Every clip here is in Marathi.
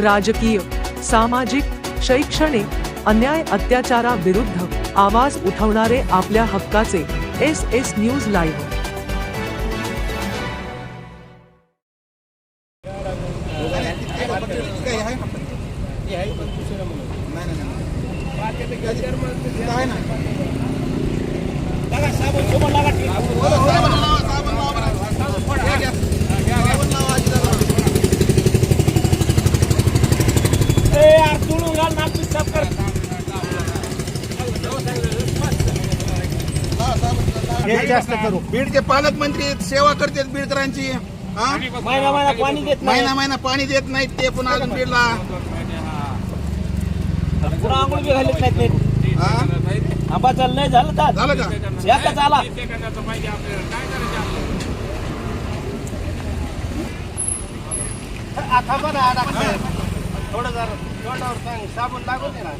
राजकीय सामाजिक शैक्षणिक अन्याय अत्याचाराविरुद्ध आवाज उठवणारे आपल्या हक्काचे एस एस न्यूज लाईव्ह. हे जास्त करू. बीडचे पालकमंत्री सेवा करतात बीडकरांची हा? महिना महिना पाणी देत नाही. महिना महिना पाणी देत नाहीत ते पुन्हा अजून बीडला. पुन्हा आंघोळ बी घालत नाहीत नीट. हा? आंबा चाललंय झालं का? झालं का? चाला. बरं अडकलं. थोडं जरा तोंडावर सांग, साबण लागून दे ना.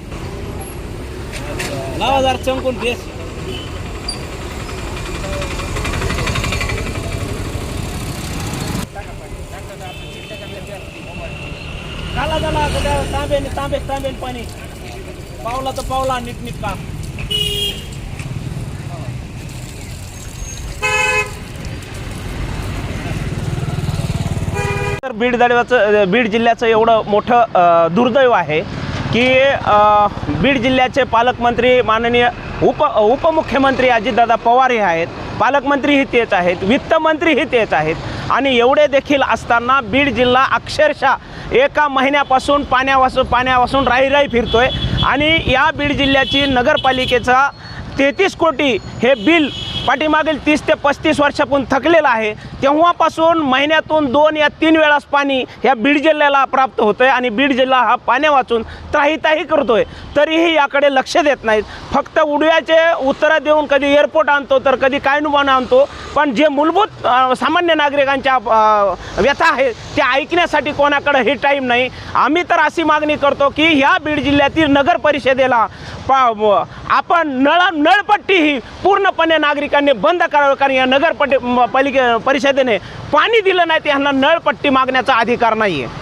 लावा जरा चमकून फेस. झाला झाला तांबेने तांबे तांबेने पाणी. पावला तर पावला नीट नीट का तर बीड दळव्याचं बीड जिल्ह्याचं एवढं मोठं दुर्दैव आहे. की बीड जिल्ह्याचे पालकमंत्री माननीय उप उपमुख्यमंत्री अजितदादा पवार हे आहेत पालकमंत्रीही तेच आहेत वित्तमंत्रीही तेच आहेत. आणि एवढे देखील असताना बीड जिल्हा अक्षरशः एका महिन्यापासून पाण्यापासून पाण्यापासून राही राही फिरतोय. आणि या बीड जिल्ह्याची नगरपालिकेचा तेहतीस कोटी हे बिल पाठीमागील तीस ते पस्तीस वर्षापासून थकलेलं आहे. तेव्हापासून महिन्यातून दोन या तीन वेळास पाणी ह्या बीड जिल्ह्याला प्राप्त होतं आहे आणि बीड जिल्हा हा पाण्या वाचून त्राहीताही आहे तरीही याकडे लक्ष देत नाहीत. फक्त उडव्याचे उत्तरं देऊन कधी एअरपोर्ट आणतो तर कधी काय आणतो. पण जे मूलभूत सामान्य नागरिकांच्या व्यथा आहेत त्या ऐकण्यासाठी कोणाकडे हे टाईम नाही. आम्ही तर अशी मागणी करतो की ह्या बीड जिल्ह्यातील नगर परिषदेला पा आपण नळ नळपट्टी ही पूर्णपणे नागरिकांनी बंद करावं कारण या नगरपटे पालिके परिषदेने पाणी दिलं नाही ते ह्यांना नळपट्टी मागण्याचा अधिकार नाही आहे